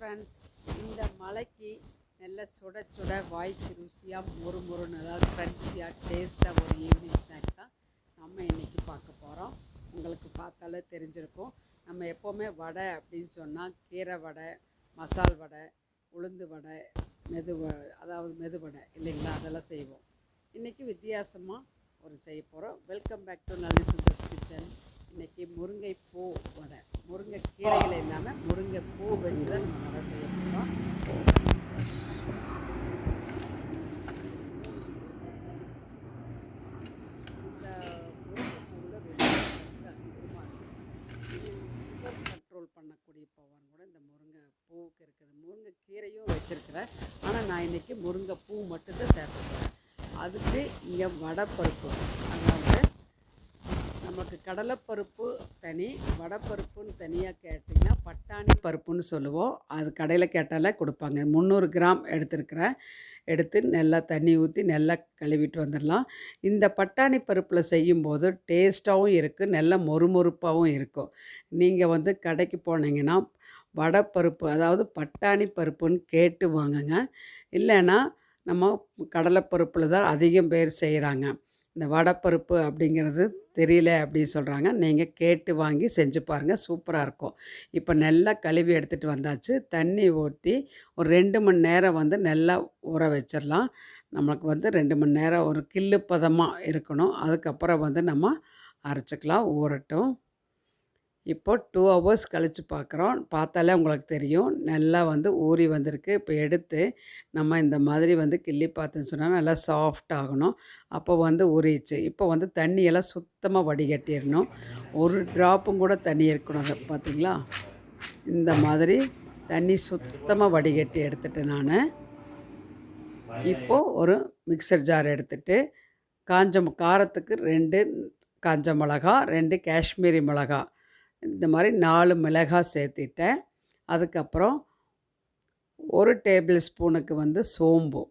Friends இந்த மலைக்கு நல்ல சுட சுட வாய்க்கு ருசியாக மொறு மொறுன்னு அதாவது க்ரன்ச்சியாக டேஸ்ட்டாக ஒரு ஈவினிங் ஸ்நாக் தான் நம்ம இன்றைக்கி பார்க்க போகிறோம் உங்களுக்கு பார்த்தாலே தெரிஞ்சிருக்கும். நம்ம எப்போவுமே வடை அப்படின்னு சொன்னால் கீரை வடை மசால் வடை உளுந்து வடை மெது அதாவது மெது வடை இல்லைங்களா? அதெல்லாம் செய்வோம். இன்றைக்கி வித்தியாசமாக ஒரு செய்ய போகிறோம் welcome back to Nalli Sundar's kitchen. இன்றைக்கி முருங்கை பூ வடை. முருங்கை கீரைகள் இல்லாமல் முருங்கை பூ வச்சு தான் நம்ம வடை செய்ய போகிறோம் இந்த முருங்கை ரொம்ப அதிகமாக கண்ட்ரோல் பண்ணக்கூடிய பவர் கூட இந்த முருங்கை பூவுக்கு இருக்குது. முருங்கை கீரையும் வச்சுருக்கிறேன். ஆனால் நான் இன்றைக்கி முருங்கை பூ மட்டும்தான் சேர்க்க அதுக்கு இங்கே வடை பருப்பு. அதாவது நமக்கு கடலைப்பருப்பு தனி வடைப்பருப்புன்னு தனியாக கேட்டிங்கன்னா பட்டாணி பருப்புன்னு சொல்லுவோம். அது கடையில் கேட்டாலே கொடுப்பாங்க. முந்நூறு கிராம் எடுத்துருக்குறேன் எடுத்து நல்லா தண்ணி ஊற்றி நல்லா கழுவிட்டு வந்துடலாம். இந்த பட்டாணி பருப்பில் செய்யும்போது டேஸ்ட்டாகவும் இருக்குது நல்ல மொறுமொறுப்பாகவும் இருக்கும். நீங்கள் வந்து கடைக்கு போனீங்கன்னா வடைப்பருப்பு அதாவது பட்டாணி பருப்புன்னு கேட்டு வாங்குங்க. இல்லைன்னா நம்ம கடலைப்பருப்பில் தான் அதிகம் பேர் செய்கிறாங்க இந்த வடைப்பருப்பு அப்படிங்கிறது தெரியல அப்படின்னு சொல்கிறாங்க நீங்கள் கேட்டு வாங்கி செஞ்சு பாருங்கள் சூப்பராக இருக்கும். இப்போ நல்லா கழுவி எடுத்துகிட்டு வந்தாச்சு. தண்ணி ஊற்றி ஒரு ரெண்டு மணி நேரம் வந்து நல்லா ஊற வச்சிடலாம். நம்மளுக்கு வந்து ரெண்டு மணி நேரம் ஒரு கில்லு பதமாக இருக்கணும். அதுக்கப்புறம் வந்து நம்ம அரைச்சிக்கலாம். ஊறட்டும். இப்போ டூ ஹவர்ஸ் கழித்து பார்க்குறோம் பார்த்தாலே உங்களுக்கு தெரியும். நல்லா வந்து ஊறி வந்திருக்கு. இப்போ எடுத்து நம்ம இந்த மாதிரி வந்து கிள்ளி பார்த்துன்னு சொன்னால் நல்லா சாஃப்ட் ஆகணும். அப்போ வந்து ஊறிச்சு இப்போ வந்து தண்ணியெல்லாம் சுத்தமாக வடிகட்டிடணும். ஒரு ட்ராப்பும் கூட தண்ணி இருக்கக்கூடாது பார்த்தீங்களா? இந்த மாதிரி தண்ணி சுத்தமாக வடிகட்டி எடுத்துட்டேன் நான் இப்போது ஒரு மிக்சர் ஜார் எடுத்துகிட்டு காஞ்ச காரத்துக்கு ரெண்டு காஞ்ச மிளகா ரெண்டு காஷ்மீரி மிளகா. இந்த மாதிரி நாலு மிளகாய் சேர்த்திட்டேன். அதுக்கப்புறம் ஒரு டேபிள் ஸ்பூனுக்கு வந்து சோம்பு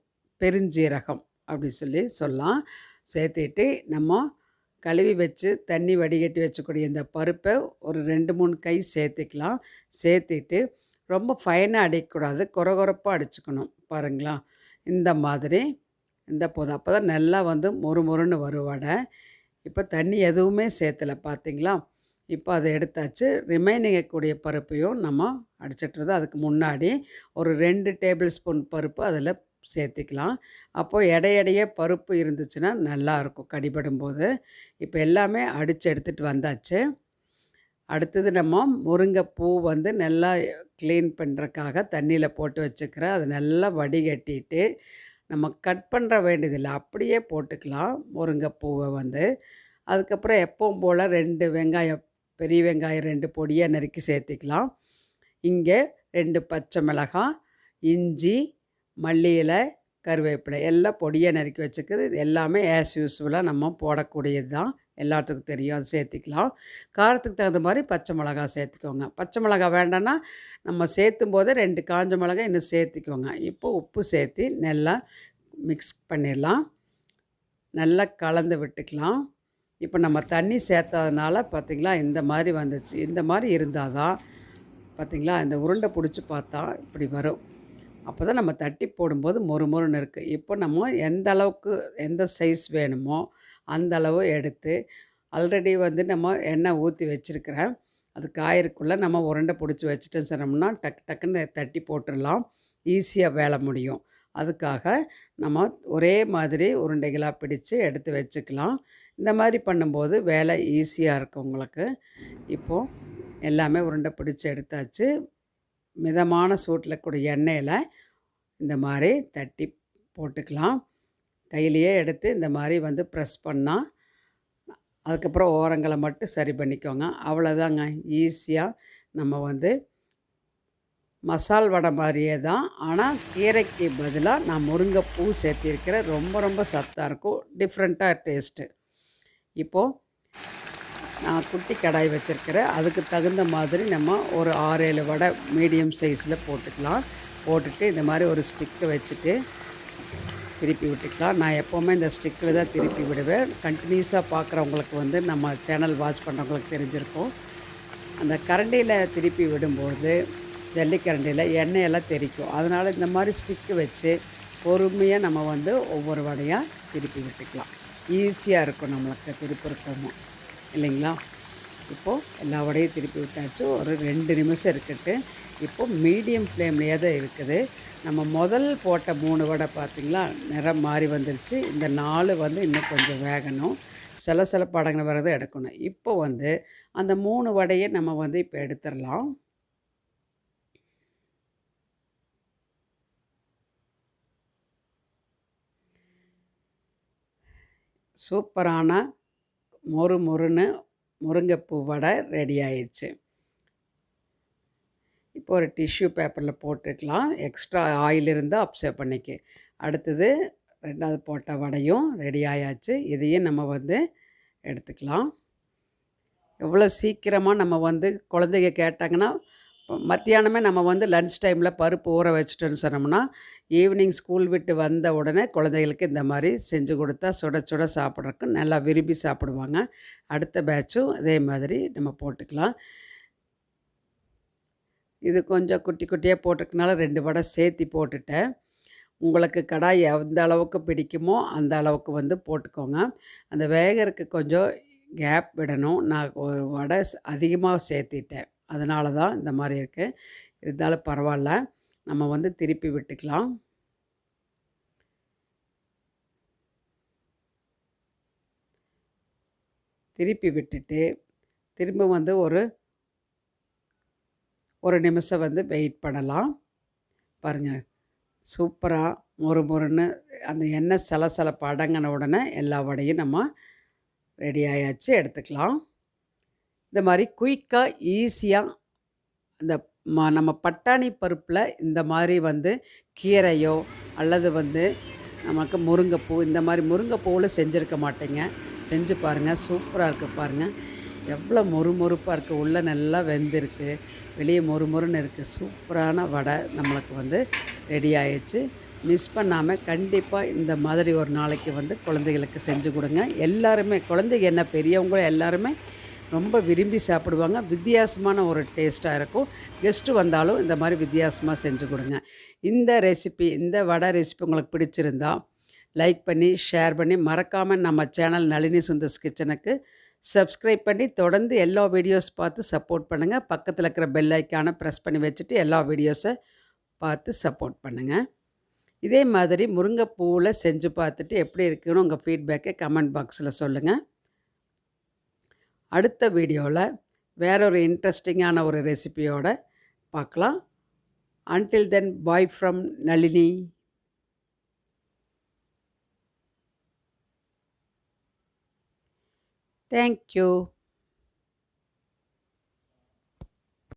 பெருஞ்சீரகம் அப்படி சொல்லி சொல்லலாம். சேர்த்திட்டு நம்ம கழுவி வச்சு தண்ணி வடிகட்டி வச்சக்கூடிய இந்த பருப்பை ஒரு ரெண்டு மூணு கை சேர்த்துக்கலாம். சேர்த்திட்டு ரொம்ப ஃபைனாக அடிக்கக்கூடாது குறகுறப்பாக அடிச்சுக்கணும் பாருங்களா? இந்த மாதிரி இந்த போதும். அப்போ தான் நல்லா வந்து மொறு மொறுன்னு வருவாடை இப்போ தண்ணி எதுவுமே சேர்த்தலை பார்த்தீங்களா இப்போ அதை எடுத்தாச்சு. ரிமைனிங் கூடிய பருப்பையும் நம்ம அடிச்சிட்டுறது. அதுக்கு முன்னாடி ஒரு ரெண்டு டேபிள் ஸ்பூன் பருப்பு அதில் சேர்த்திக்கலாம். அப்போது எடையடையே பருப்பு இருந்துச்சுன்னா நல்லாயிருக்கும் கடிபடும் போது இப்போ எல்லாமே அடித்து எடுத்துகிட்டு வந்தாச்சு. அடுத்தது நம்ம முருங்கைப்பூ வந்து நல்லா க்ளீன் பண்ணுறக்காக தண்ணியில் போட்டு வச்சுக்கிறேன் அதை நல்லா வடிகட்டிட்டு நம்ம கட் பண்ணுற வேண்டியதில்லை. அப்படியே போட்டுக்கலாம் முருங்கைப்பூவை வந்து. அதுக்கப்புறம் எப்பவும் போல் ரெண்டு வெங்காயம் பெரிய வெங்காயம் ரெண்டு பொடியாக நறுக்கி சேர்த்துக்கலாம். இங்கே ரெண்டு பச்சை மிளகாய் இஞ்சி மல்லி இலை கருவேப்பிலை எல்லாம் பொடியாக நறுக்கி வச்சுக்கிறது. இது எல்லாமே ஆஸ் யூஸ்ஃபுல்லாக நம்ம போடக்கூடியது தான். எல்லாத்துக்கும் தெரியும். அது சேர்த்திக்கலாம். காரத்துக்கு தகுந்த மாதிரி பச்சை மிளகா சேர்த்துக்கோங்க. பச்சை மிளகா வேண்டாம்னா நம்ம சேர்த்தும் போதே ரெண்டு காஞ்ச மிளகாய் இன்னும் சேர்த்திக்கோங்க. இப்போ உப்பு சேர்த்து நல்லா மிக்ஸ் பண்ணிடலாம். நல்லா கலந்து விட்டுக்கலாம். இப்போ நம்ம தண்ணி சேர்த்ததுனால பார்த்திங்களா இந்த மாதிரி வந்துச்சு. இந்த மாதிரி இருந்தால் தான் பார்த்திங்களா இந்த உருண்டை பிடிச்சி பார்த்தா இப்படி வரும். அப்போ தான் நம்ம தட்டி போடும்போது மொறு மொறுன்னு இருக்குது இப்போ நம்ம எந்த அளவுக்கு எந்த சைஸ் வேணுமோ அந்த அளவு எடுத்து ஆல்ரெடி வந்து நம்ம எண்ணெய் ஊற்றி வச்சுருக்கிறேன். அது காயிருக்குள்ளே நம்ம உருண்டை பிடிச்சி வச்சுட்டோன்னு சொன்னோம்னா டக்கு டக்குன்னு தட்டி போட்டுடலாம். ஈஸியாக வேலை முடியும். அதுக்காக நம்ம ஒரே மாதிரி உருண்டைகளாக பிடித்து எடுத்து வச்சுக்கலாம். இந்த மாதிரி பண்ணும்போது வேலை ஈஸியாக இருக்கும் உங்களுக்கு. இப்போது எல்லாமே உருண்டை பிடிச்சி எடுத்தாச்சு. மிதமான சூட்டில் கூடிய எண்ணெயில் இந்த மாதிரி தட்டி போட்டுக்கலாம். கையிலையே எடுத்து இந்த மாதிரி வந்து ப்ரெஸ் பண்ணால் அதுக்கப்புறம் ஓரங்களை மட்டும் சரி பண்ணிக்கோங்க. அவ்வளோதாங்க ஈஸியாக நம்ம வந்து மசால் வடை மாதிரியே தான். ஆனால் கீரைக்கு பதிலாக நான் முருங்கைப்பூ சேர்த்திருக்கிறேன். ரொம்ப ரொம்ப சத்தாக இருக்கும். டிஃப்ரெண்ட்டாக டேஸ்ட்டு இப்போது நான் குட்டி கடாய் வச்சுருக்கிறேன். அதுக்கு தகுந்த மாதிரி நம்ம ஒரு ஆறு ஏழு வடை மீடியம் சைஸில் போட்டுக்கலாம். போட்டுட்டு இந்த மாதிரி ஒரு ஸ்டிக்கை வச்சுட்டு திருப்பி விட்டுக்கலாம். நான் எப்போவுமே இந்த ஸ்டிக்கில் தான் திருப்பி விடுவேன். கண்டினியூஸாக பார்க்குறவங்களுக்கு வந்து நம்ம சேனல் வாட்ச் பண்ணுறவங்களுக்கு தெரிஞ்சிருக்கும். அந்த கரண்டியில் திருப்பி விடும்போது ஜல்லிக்கரண்டியில் எண்ணெயெல்லாம் தெறிக்கும் அதனால் இந்த மாதிரி ஸ்டிக்கு வச்சு பொறுமையாக நம்ம வந்து ஒவ்வொரு வடையாக திருப்பி விட்டுக்கலாம். ஈஸியாக இருக்கும் நம்மளுக்கு திருப்பிருக்கோமோ. இல்லைங்களா? இப்போது எல்லா வடையும் திருப்பி விட்டாச்சு. ஒரு ரெண்டு நிமிஷம் இருக்கட்டு. இப்போது மீடியம் ஃப்ளேம்லேயே தான் இருக்குது. நம்ம முதல் போட்ட மூணு வடை பார்த்திங்களா நிறம் மாறி வந்துருச்சு. இந்த நாலு வந்து இன்னும் கொஞ்சம் வேகணும். சில சில படங்கள் வரதை எடுக்கணும். இப்போ வந்து அந்த மூணு வடையை நம்ம வந்து இப்போ எடுத்துடலாம். சூப்பரான மொறு மொறுன்னு முருங்கைப்பூ வடை ரெடி ஆயிடுச்சு. இப்போ ஒரு டிஷ்யூ பேப்பரில் போட்டுக்கலாம். எக்ஸ்ட்ரா ஆயில் இருந்தால் அப்சர்வ் பண்ணிக்க. அடுத்தது ரெண்டாவது போட்ட வடையும் ரெடி ஆயாச்சு. இதையும் நம்ம வந்து எடுத்துக்கலாம். எவ்வளோ சீக்கிரமாக நம்ம வந்து குழந்தைங்க கேட்டாங்கன்னா மத்தியானமே நம்ம வந்து லன்ச் டைமில் பருப்பு ஊற வச்சுட்டோன்னு சொன்னோம்னா ஈவினிங் ஸ்கூல் விட்டு வந்த உடனே குழந்தைகளுக்கு இந்த மாதிரி செஞ்சு கொடுத்தா சுட சுட சாப்பிட்றதுக்கு நல்லா விரும்பி சாப்பிடுவாங்க. அடுத்த பேட்சும் அதே மாதிரி நம்ம போட்டுக்கலாம். இது கொஞ்சம் குட்டி குட்டியாக போட்டிருக்கனால ரெண்டு வடை சேர்த்தி போட்டுட்டேன். உங்களுக்கு கடாய் எந்த அளவுக்கு பிடிக்குமோ அந்த அளவுக்கு வந்து போட்டுக்கோங்க. அந்த வேகருக்கு கொஞ்சம் கேப் விடணும். நான் ஒரு வடை அதிகமாக சேர்த்திட்டேன். அதனால தான் இந்த மாதிரி இருக்குது இருந்தாலும் பரவாயில்ல நம்ம வந்து திருப்பி விட்டுக்கலாம். திருப்பி விட்டுட்டு திரும்ப வந்து ஒரு ஒரு நிமிஷம் வந்து வெயிட் பண்ணலாம். பாருங்கள் சூப்பராக மொறு மொறுன்னு அந்த எண்ணெய் சில சில படங்கின உடனே எல்லா வடையும் நம்ம ரெடி ஆயாச்சு எடுத்துக்கலாம். இந்த மாதிரி குயிக்காக ஈஸியாக இந்த ம நம்ம பட்டாணி பருப்பில் இந்த மாதிரி வந்து கீரையோ அல்லது வந்து நமக்கு முருங்கைப்பூ இந்த மாதிரி முருங்கைப்பூவில் செஞ்சுருக்க மாட்டேங்க. செஞ்சு பாருங்கள் சூப்பராக இருக்குது பாருங்கள் எவ்வளோ மொறு மொறுப்பாக இருக்குது உள்ளே நல்லா வெந்திருக்கு. வெளியே மொறு மொறுன்னு இருக்குது சூப்பரான வடை நம்மளுக்கு வந்து ரெடி ஆயிடுச்சு. மிஸ் பண்ணாமல் கண்டிப்பாக இந்த மாதிரி ஒரு நாளைக்கு வந்து குழந்தைகளுக்கு செஞ்சு கொடுங்க. எல்லாருமே குழந்தைங்க என்ன பெரியவங்களும் எல்லாருமே ரொம்ப விரும்பி சாப்பிடுவாங்க. வித்தியாசமான ஒரு டேஸ்ட்டாக இருக்கும். கெஸ்ட்டு வந்தாலும் இந்த மாதிரி வித்தியாசமாக செஞ்சு கொடுங்க. இந்த ரெசிபி இந்த வடை ரெசிபி உங்களுக்கு பிடிச்சிருந்தா லைக் பண்ணி ஷேர் பண்ணி மறக்காமல் நம்ம சேனல் நளினி சுந்தர்ஸ் கிச்சனுக்கு சப்ஸ்கிரைப் பண்ணி தொடர்ந்து எல்லா வீடியோஸ் பார்த்து சப்போர்ட் பண்ணுங்கள் பக்கத்தில் இருக்கிற பெல் ஐக்கானை ப்ரெஸ் பண்ணி வச்சுட்டு எல்லா வீடியோஸை பார்த்து சப்போர்ட் பண்ணுங்கள் இதே மாதிரி முருங்கைப்பூவில் செஞ்சு பார்த்துட்டு எப்படி இருக்குன்னு உங்கள் ஃபீட்பேக்கை கமெண்ட் பாக்ஸில் சொல்லுங்கள் அடுத்த வீடியோவில் வேற ஒரு இன்ட்ரெஸ்டிங்கான ஒரு ரெசிபியோடு பார்க்கலாம். Until then bye from Nalini. Thank you